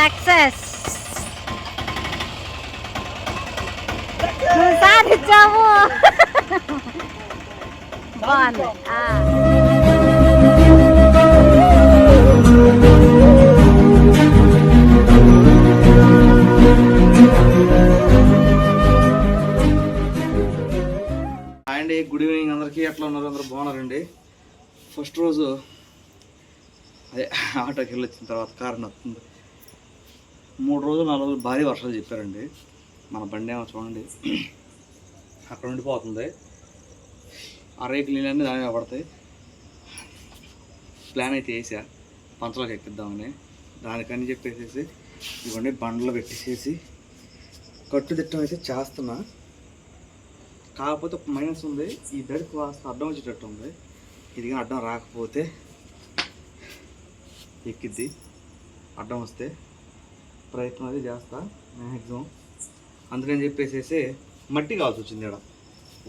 Success నువ్వు సాధించావు బాగుంది ఆ. హాయ్ అండి గుడ్ ఈవినింగ్ అందరికీ. ఎట్లా ఉన్నారు? అందరూ బాగున్నారండి? ఫస్ట్ రోజు అదే ఆటోకి వెళ్ళి వచ్చిన తర్వాత కారణం వస్తుంది. మూడు రోజులు నాలుగు రోజులు భారీ వర్షాలు చెప్పారండి. మన బండి ఏమో చూడండి. అక్కడ ఉండిపోతుంది. ఆ రేకులు నీళ్ళన్నీ దాని మీద పడతాయి. ప్లాన్ అయితే వేసా. పంచలోకి ఎక్కిద్దామని దానికని చెప్పేసేసి ఇవన్నీ బండ్లు పెట్టేసేసి కట్టుదిట్టం అయితే చేస్తున్నా. కాకపోతే ఒక మైనస్ ఉంది. ఈ బెడ్కి వాస్త అడ్డం వచ్చేటట్టు ఉంది. ఇది అడ్డం రాకపోతే ఎక్కిద్ది. అడ్డం వస్తే ప్రయత్నం అది చేస్తా మ్యాక్సిమం అందుకని చెప్పేసేసి మట్టి కావాల్సి వచ్చింది ఇక్కడ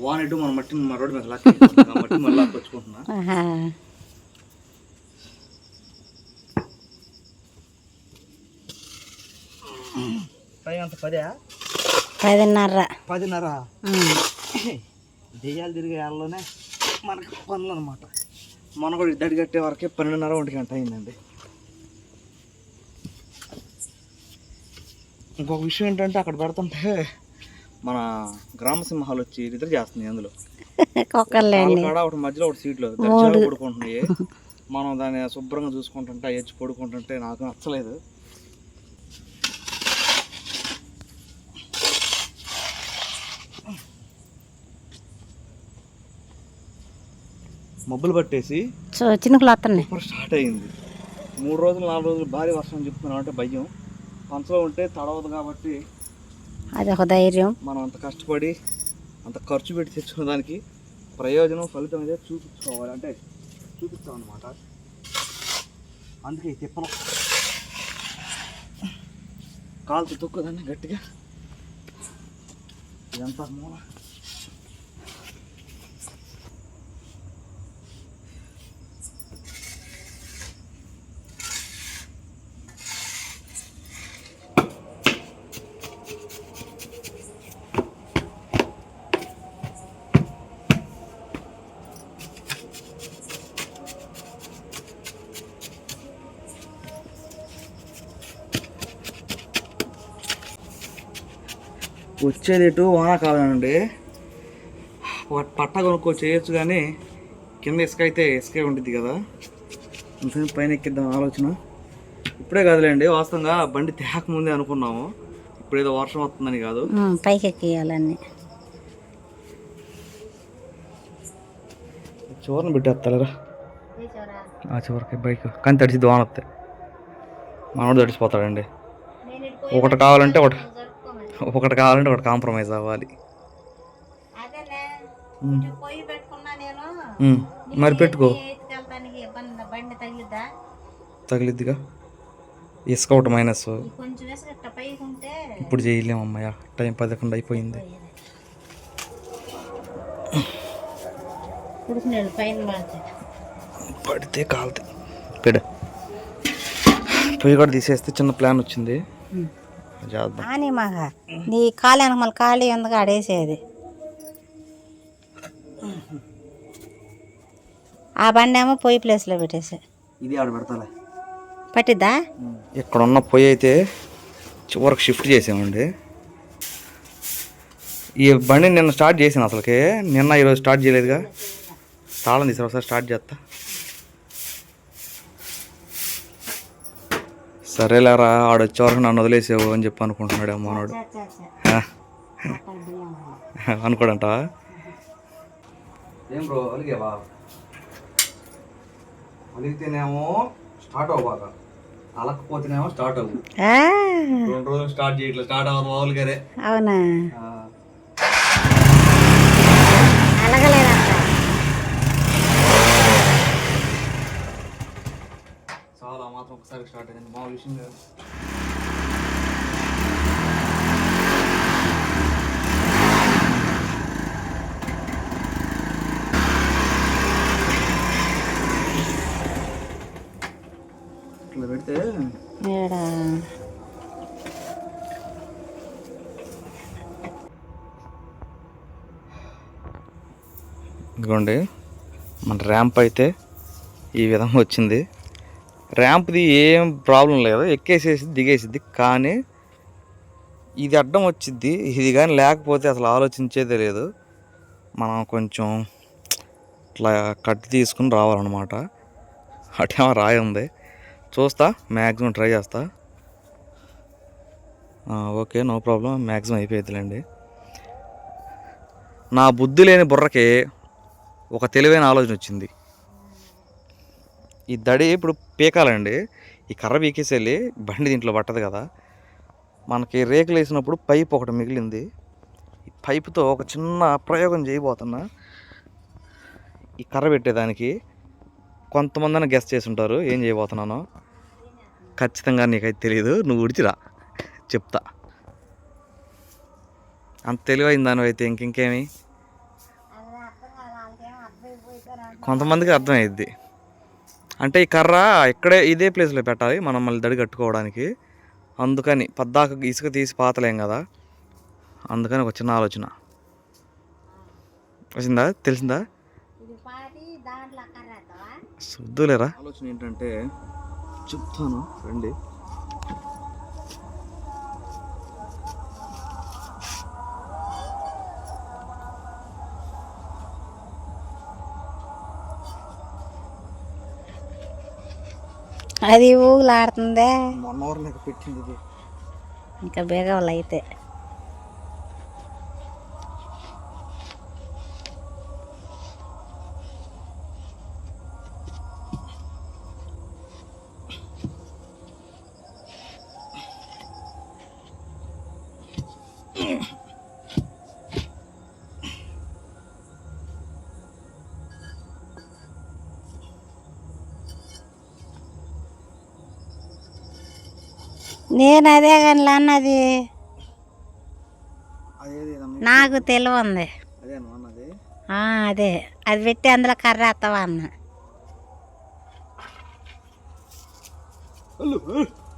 వాన్ ఇటు మన మట్టిని మన రోడ్డు మీద లాక్కి ఆ మట్టి మళ్ళీ లాక్కొచ్చుకుంటున్నా. టైం అంత పదే? పదిన్నర. పదిన్నర. దెయ్యాలు తిరిగే వాళ్ళలోనే మనకు పనులు అనమాట మన కూడా ఇద్దరు కట్టే వరకే పన్నెండున్నర ఒంటి గంట అయిందండి. ఇంకొక విషయం ఏంటంటే అక్కడ పెడుతుంటే మన గ్రామ సింహాలు వచ్చి నిద్ర చేస్తుంది అందులో. కాడ ఒకటి మధ్యలో ఒకటి సీట్లో పడుకుంటున్నాయి. మనం దాన్ని శుభ్రంగా చూసుకుంటుంటే ఎచ్చి పడుకుంటుంటే నాకు నచ్చలేదు. మబ్బులు పట్టేసి సో చినుకులు వస్తున్నాయి ఇప్పుడు స్టార్ట్ అయింది. మూడు రోజులు నాలుగు రోజులు భారీ వర్షం చెప్తున్నాం అంటే భయం. పంచలో ఉంటే తడవదు కాబట్టి అది ఒక ధైర్యం. మనం అంత కష్టపడి అంత ఖర్చు పెట్టి తెచ్చుకున్న దానికి ప్రయోజనం ఫలితం అయితే చూపించుకోవాలి. అంటే చూపిస్తాం అనమాట అందుకే ఈ తిప్పలు. కాలుతో తొక్కుదాన్ని గట్టిగా. ఇదంతా మూల. వచ్చేది ఎటు వానాకాలం అండి. పట్ట కొనుక్కో చేయొచ్చు కానీ కింద ఇసుక అయితే ఇసుకే ఉంటుంది కదా. అందుకని పైన ఎక్కిద్దాం ఆలోచన. ఇప్పుడే కాదులేండి వాస్తవంగా బండి తేక ముందే అనుకున్నాము. ఇప్పుడు ఏదో వర్షం వస్తుందని కాదు. పైకి ఎక్కియాలన్నీ చివరిని పెట్టేస్తారా ఆ చివరికి బైక్. కానీ తడిసి వాన వస్తాయి మనోడు తడిసిపోతాడండి. ఒకటి కావాలంటే ఒకటి. ఒకటి కావాలంటే ఒకటి కాంప్రమైజ్ అవ్వాలి. మరి పెట్టుకో. తగిలిద్దిగా? ఇసుక ఒకటి మైనస్ ఇప్పుడు చేయలేము అమ్మయ్య. టైం పదకొండు అయిపోయింది. పడితే కాలుతాయి పెడ. పొయ్యి కూడా తీసేస్తే చిన్న ప్లాన్ వచ్చింది. కానీ మాక నీ కాలు వెనక మళ్ళీ ఖాళీ ఎందుకు ఆడేసేది? ఆ బండి ఏమో పొయ్యి ప్లేస్లో పెట్టేసా. ఇది ఆడ పెడతాలే. పట్టిద్దా? ఇక్కడ ఉన్న పొయ్యి అయితే చివరికి షిఫ్ట్ చేసామండి. ఈ బండి నిన్న స్టార్ట్ చేసాను అసలుకి. నిన్న ఈరోజు స్టార్ట్ చేయలేదుగా. తాళం తీసారు ఒకసారి స్టార్ట్ చేస్తా. సరేలేరా ఆడొచ్చే వరకు నన్ను వదిలేసావు అని చెప్పి అనుకుంటున్నాడు మనోడు. అనుకోడంట ఏం బ్రో అలిగేవా అలిగితేనేమో స్టార్ట్ అవ్వబాక అలకపోతేనేమో స్టార్ట్ అవ్వు. రెండు రోజులు స్టార్ట్ చేయట్లేదు స్టార్ట్ అవ్వదు మామూలుగానే అవునా? ఒకసారి స్టార్ట్ అయింది మా విషయం ఇట్లా పెడితే ఇదిగోండి మన ర్యాంప్ అయితే ఈ విధంగా వచ్చింది. ర్యాంప్ది ఏం ప్రాబ్లం లేదు. ఎక్కేసేసి దిగేసిద్ది. కానీ ఇది అడ్డం వచ్చిద్ది. ఇది కానీ లేకపోతే అసలు ఆలోచించేదే లేదు. మనం కొంచెం ఇట్లా కట్ తీసుకుని రావాలన్నమాట. అటేమో రాయి ఉంది. చూస్తా. మ్యాక్సిమం ట్రై చేస్తా. ఓకే. No problem. మ్యాక్సిమం అయిపోయిద్దిలేండి. నా బుద్ధి లేని బుర్రకి ఒక తెలివైన ఆలోచన వచ్చింది. ఈ దడి ఇప్పుడు పీకాలండి. ఈ కర్ర పీకేసేళ్ళి బండి దీంట్లో పట్టదు కదా. మనకి రేకులు వేసినప్పుడు పైప్ ఒకటి మిగిలింది. ఈ పైపుతో ఒక చిన్న ప్రయోగం చేయబోతున్నా. ఈ కర్ర పెట్టేదానికి కొంతమందిని గెస్ట్ చేసి ఉంటారు. ఏం చేయబోతున్నానో ఖచ్చితంగా నీకైతే తెలియదు నువ్వు ఉడిచిరా చెప్తా. అంత తెలివైన దాని అయితే ఇంకింకేమి కొంతమందికి అర్థమైద్ది. అంటే ఈ కర్ర ఇక్కడే ఇదే ప్లేస్లో పెట్టాలి మనం మళ్ళీ దడి కట్టుకోవడానికి. అందుకని పద్దాక ఇసుక తీసి పాతలేం కదా? అందుకని ఒక చిన్న ఆలోచన. వచ్చిందా? తెలిసిందా? శుద్ధులేరా? ఆలోచన ఏంటంటే చెప్తాను రండి. అది ఊగులాడుతుందే. మొన్న పెట్టింది ఇంకా బేగవలు అయితే. నేను అదే కానీ అన్నది. నాకు తెలియంది అదే అదే. అది పెట్టి అందులో కర్ర వేస్తావా అన్న.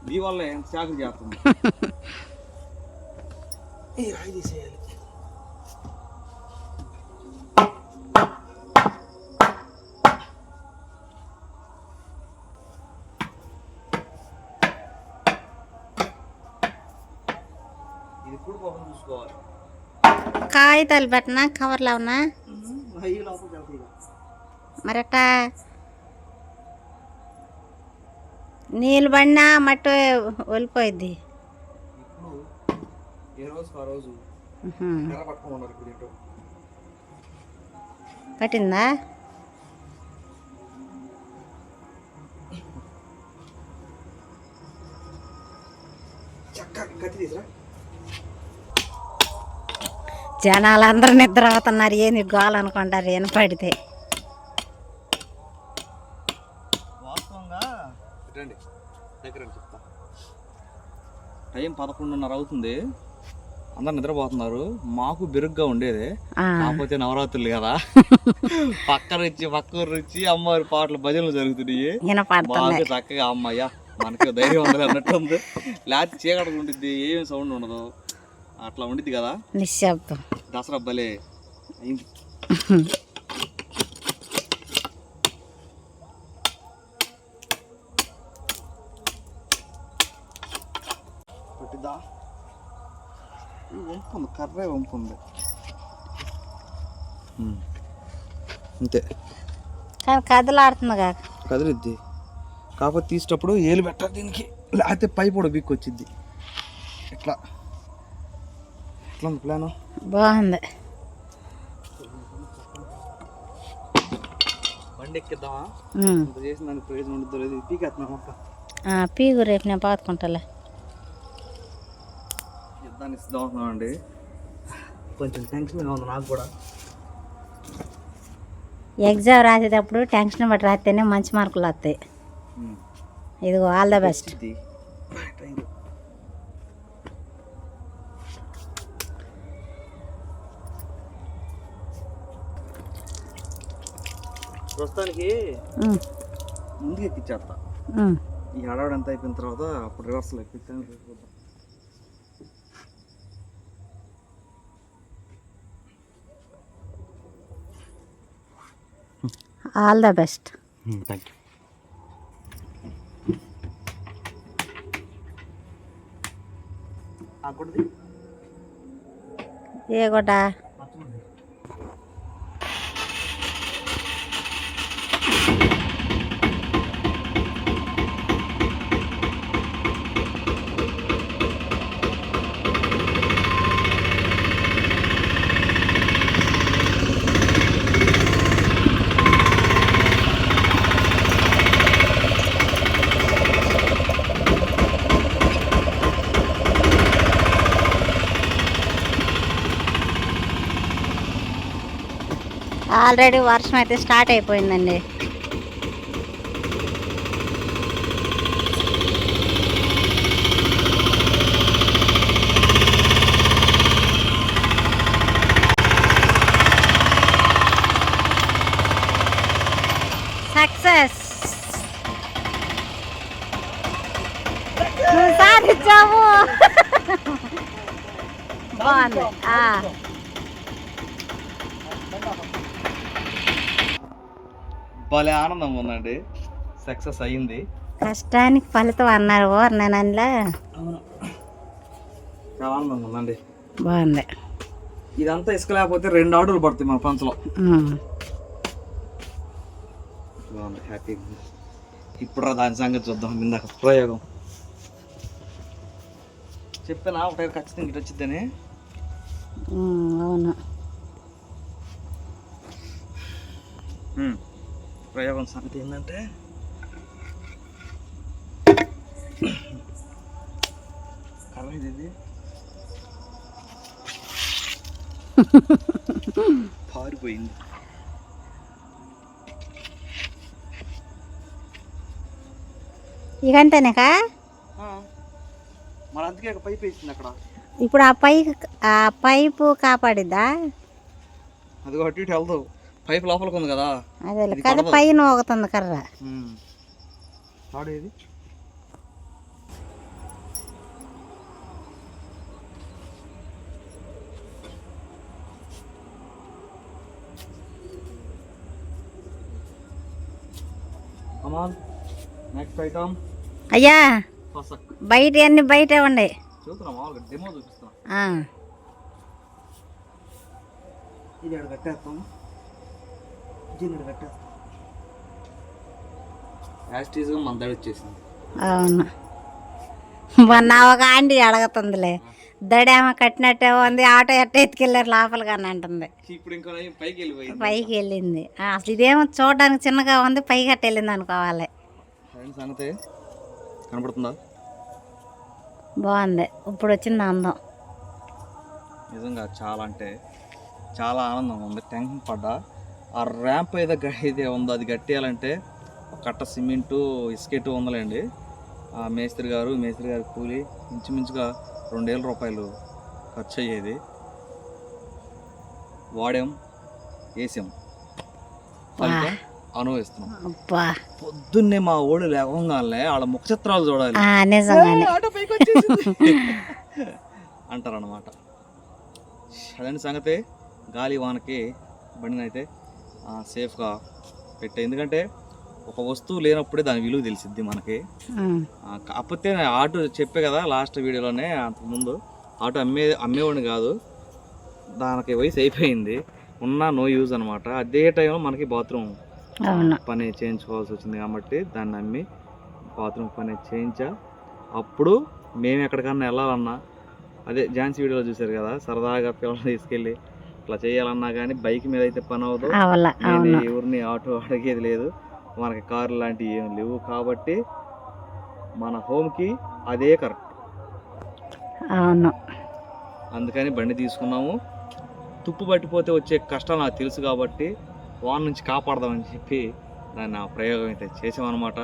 మీ వల్ల ఎంత చేస్తుంది? కాగితాలు పెట్టినా? కవర్లో ఉన్నా మరట నీళ్ళు పడినా మట్ట వెళ్ళిపోయిద్ది పట్టిందా ఏ రోజు ఆ రోజు ఉహు. కర్ర పట్టుకొని ఉన్నారు ఇప్పుడు ఏంటో పట్టిందా చక్కగా కత్తి తీసురా జనాలందరూ నిద్ర అవుతున్నారు ఏంది గోల అనుకుంటారు ఏం పడితే టైం పదకొండున్నర అవుతుంది. అందరు నిద్రపోతున్నారు. మాకు బిరుగ్గా ఉండేది. ఆ, కాకపోతే నవరాత్రులు కదా. పక్కన వచ్చి పక్క ఊరు వచ్చి అమ్మవారి పాటలు భజనలు జరుగుతున్నాయి. బాగా చక్కగా అమ్మయ్య మనకి ధైర్యం ఉండదు అన్నట్టు ఉంది. లేకపోతే చీకటి ఉండిద్ది. ఏమి సౌండ్ ఉండదు. అట్లా ఉండిద్ది కదా? నిశ్శబ్దం. దసరా భలే అయింది. పట్టిద్దా? వంపుంది కర్రే వంపుంది. అంతే. కానీ కదలాడుతుంది కాక. కదిలిద్ది. కాకపోతే తీసేటప్పుడు ఏలు పెట్టాలి దీనికి. లేకపోతే పై పొడ బిక్కు వచ్చిద్ది ఎట్లా ఎట్లా ఉంది ప్లాను? బాగుంది. బండి ఎక్కిద్దామా ఉమ్. ఇంత చేసిన దానికి ప్రయోజనం ఉండదు లేదు పీకేస్తున్నాం మొక్క ఆ, పీగు రేపు నేను పాతుకుంటాలే. యుద్ధాన్ని కొంచెం టెన్షన్గా ఉంది నాకు కూడా. ఎగ్జామ్ రాసేటప్పుడు టెన్షన్ బట్టి రాస్తేనే మంచి మార్కులు వస్తాయి. ఇదిగో ఆల్ ద బెస్ట్ ప్రస్తుతానికి ముందుకు ఎక్కిచ్చేస్తా. ఈ హడావిడి అంతా అయిపోయిన తర్వాత అప్పుడు reversal ఎక్కించాను all the best thank you ఏ గుడ్డ ఆల్రెడీ వర్షం అయితే స్టార్ట్ అయిపోయిందండి. సక్సెస్. సాధించావు. బాగుంది. భలే ఆనందం ఉందండి. సక్సెస్ అయ్యింది. కష్టానికి ఫలితం అన్నారు ఓ నేను అందులో చాలా ఆనందంగా ఉందండి. బాగుంది. ఇదంతా ఇసుక లేకపోతే రెండు ఆర్డర్లు పడతాయి మన పంచలో. బాగుంది. హ్యాపీ ఇప్పుడు దాని సంగతి చూద్దాం. ఇందాక ప్రయోగం. చెప్పానా ఒకటే ఖచ్చితంగా ఇటు వచ్చిద్దని. అవును. ప్రయోగం సంగతి ఏంటంటే కర్ర ఇది. పారిపోయింది ఇకంతేనాకా ఆ. మరి అందుకే పైప్ వేసింది అక్కడ ఇప్పుడు ఆ పై ఆ పైపు కాపాడిద్దా అది అటు ఇటు వెళ్తావు పైప్ లోపలికి ఉంది కదా. అదే. పైన ఒకతుంది కర్ర. ఆడేది అమాన్ నెక్స్ట్ ఐటమ్ అయ్యా బయట అన్ని బయటే డెమో చూపిస్తున్నా. ఆ, ఇది ఇక్కడ కట్టేస్తాం. దీన్ని కట్టేస్తాం. యాస్టీజ్గా వచ్చేసింది. అవును. మొన్న ఒక ఆంటీ అడగతుందిలే దడేమో కట్టినట్టే ఉంది ఆటో ఎట్ట ఎత్తుకెళ్ళారు లోపలికి అని అంటుంది. ఇప్పుడు ఇంకా నయం పైకి వెళ్ళిపోయింది. పైకి వెళ్ళింది. ఆ, అసలు ఇదేమో చూడడానికి చిన్నగా ఉంది పైకి అట్ట వెళ్ళింది అనుకోవాలి. సంగతి? కనపడుతుందా? బాగుంది. ఇప్పుడు వచ్చింది అందం. నిజంగా చాలా అంటే చాలా ఆనందంగా ఉంది. టెన్షన్ పడ్డా? ఆ ర్యాంప్ ఏదో అయితే ఉందో అది కట్టేయాలంటే ఒక కట్ట సిమెంటు ఇసుకెట్టు ఉందలేండి. ఆ మేస్త్రి గారు మేస్త్రి గారి కూలి ఇంచుమించుగా రెండేల రూపాయలు ఖర్చు అయ్యేది వాడాం వేసాం. ఫలితం అనుభవిస్తున్నాం. పొద్దున్నే మా ఓడి లేవగానే వాళ్ళ ముఖ చిత్రాలు చూడాలి అంటారనమాట అదండి సంగతి గాలి వానకి బండినైతే సేఫ్గా పెట్టే. ఎందుకంటే ఒక వస్తువు లేనప్పుడే దాని విలువ తెలిసిద్ది మనకి. కాకపోతే ఆటో చెప్పే కదా లాస్ట్ వీడియోలోనే అంతకుముందు. ఆటో అమ్మే అమ్మేవాడిని కాదు. దానికి వయసు అయిపోయింది. ఉన్నా నో యూజ్ అనమాట అదే టైంలో మనకి బాత్రూమ్ పని చేయించుకోవాల్సి వచ్చింది కాబట్టి దాన్ని అమ్మి బాత్రూమ్ పని చేయించా. అప్పుడు మేము ఎక్కడికన్నా వెళ్ళాలన్నా అదే ఝాన్సీ వీడియోలో చూశారు కదా సరదాగా పిల్లల్ని తీసుకెళ్ళి ఇట్లా చేయాలన్నా కానీ బైక్ మీద అయితే పని అవును. ఎవరిని ఆటో అడిగేది లేదు. మనకి కారు లాంటివి ఏం లేవు కాబట్టి మన హోమ్కి అదే కరెక్ట్ అవును. అందుకని బండి తీసుకున్నాము. తుప్పు పట్టిపోతే వచ్చే కష్టాలు నాకు తెలుసు కాబట్టి వాన నుంచి కాపాడదామని చెప్పి దాన్ని ఆ ప్రయోగం అయితే చేసామన్నమాట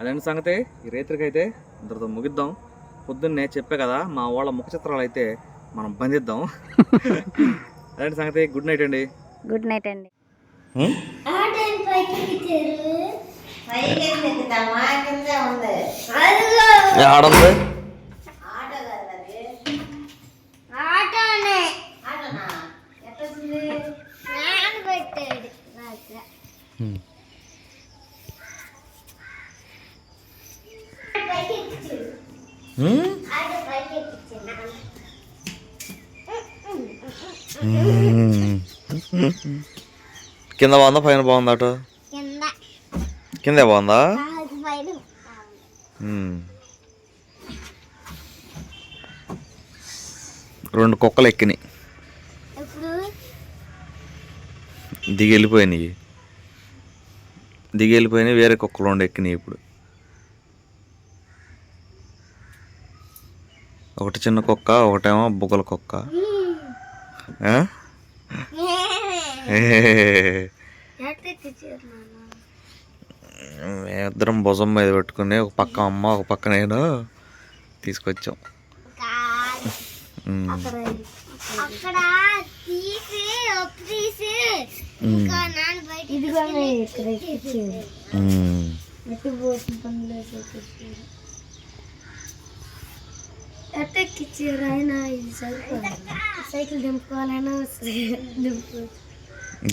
అదండి సంగతి? ఈ రైతులకి అయితే ఇంతటితో ముగిద్దాం. పొద్దున్నే చెప్పే కదా మా వాళ్ళ ముఖ చిత్రాలు అయితే మనం బంధిద్దాం. అలాంటి సంగతి గుడ్ నైట్ అండి. గుడ్ నైట్ అండి. Hmm? కింద బాగుందా? పైన బాగుందా అటు? కింద. బాగుందా. రెండు కుక్కలు ఎక్కినాయి. దిగి వెళ్ళిపోయినాయి. దిగి వెళ్ళిపోయినాయి వేరే కుక్కలు రెండు ఎక్కినాయి ఇప్పుడు. ఒకటి చిన్న కుక్క ఒకటేమో బుగ్గల కుక్క. ఆ? మేమిద్దరం భుజం మీద పెట్టుకుని ఒక పక్క అమ్మ ఒక పక్క నేను తీసుకొచ్చాం. ఉమ్. అక్కడ తీసి ఒప్పు తీసి ఇంకా నాన్న బయట ఇదిగో ఇక్కడ ఎక్కించేది ఉమ్. ఎట్టు పోసిన పనులు ఎట్ట ఎక్కించారు ఆయన ఇది సరిపోదు సైకిల్ దింపు.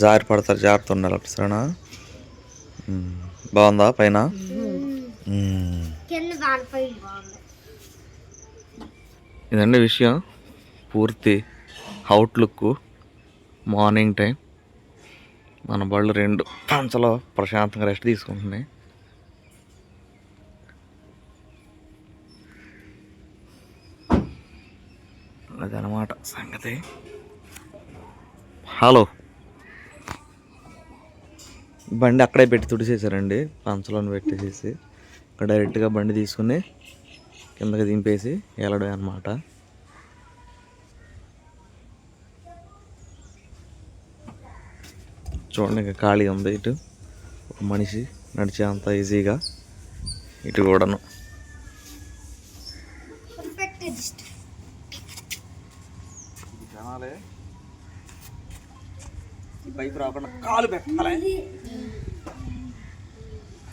జారి పడతారు జాగ్రత్త ఉండాలి అప్పుడు సరేనా. బాగుందా పైన? ఇదండి విషయం. పూర్తి అవుట్లుక్ మార్నింగ్ టైం మన బళ్ళు రెండు పంచలో ప్రశాంతంగా రెస్ట్ తీసుకుంటున్నాయి. అదనమాట సంగతి. హలో. బండి అక్కడే పెట్టి తుడిచేసారండి పంచలోని పెట్టేసేసి. ఇక్కడ డైరెక్ట్గా బండి తీసుకుని కిందకి దింపేసి వెళ్ళడం అనమాట చూడండి ఇంకా ఖాళీ ఉంది ఇటు. ఒక మనిషి నడిచే అంత ఈజీగా ఇటు కూడాను. పైపు రాకుండా కాలు పెట్టాలి?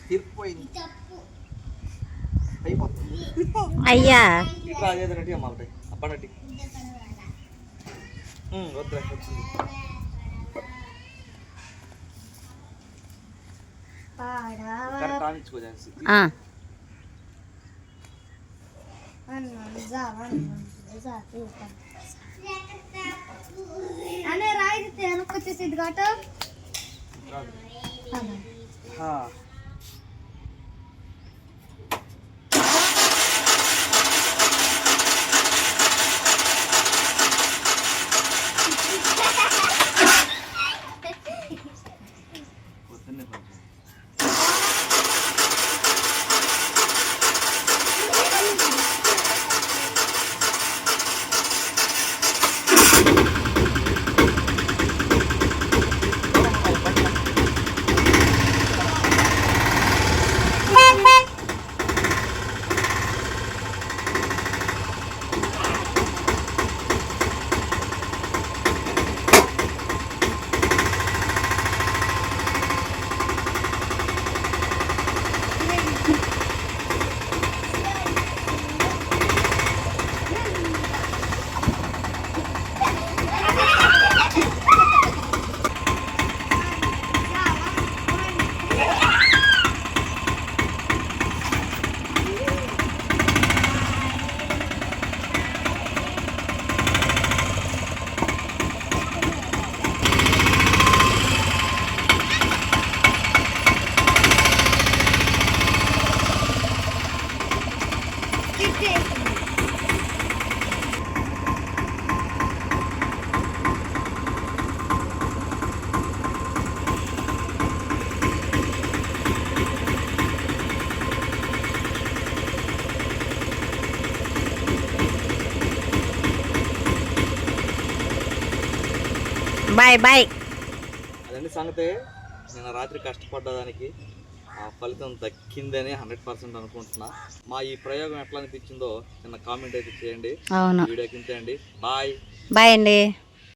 తిరిగిపోయింది అయిపోతుంది. అయ్యా. ఇట్లా అదేది నటి అమ్మ ఒకటి అబ్బా నటి వద్దు వచ్చింది కరెక్ట్ ఆనిచ్చుకో ఝాన్సీ. ఆ. అనే రాయి వెనక్కొచ్చేసేది కాట హా. పొద్దున్నే కొంచెం. Bye bye. అదండి సంగతి. నిన్న రాత్రి కష్టపడ్డదానికి ఆ ఫలితం దక్కిందని హండ్రెడ్ పర్సెంట్ అనుకుంటున్నా. మా ఈ ప్రయోగం ఎట్లా అనిపించిందో నిన్న కామెంట్ అయితే చేయండి. వీడియోకి ఇంతే అండి బాయ్. బాయ్ అండి.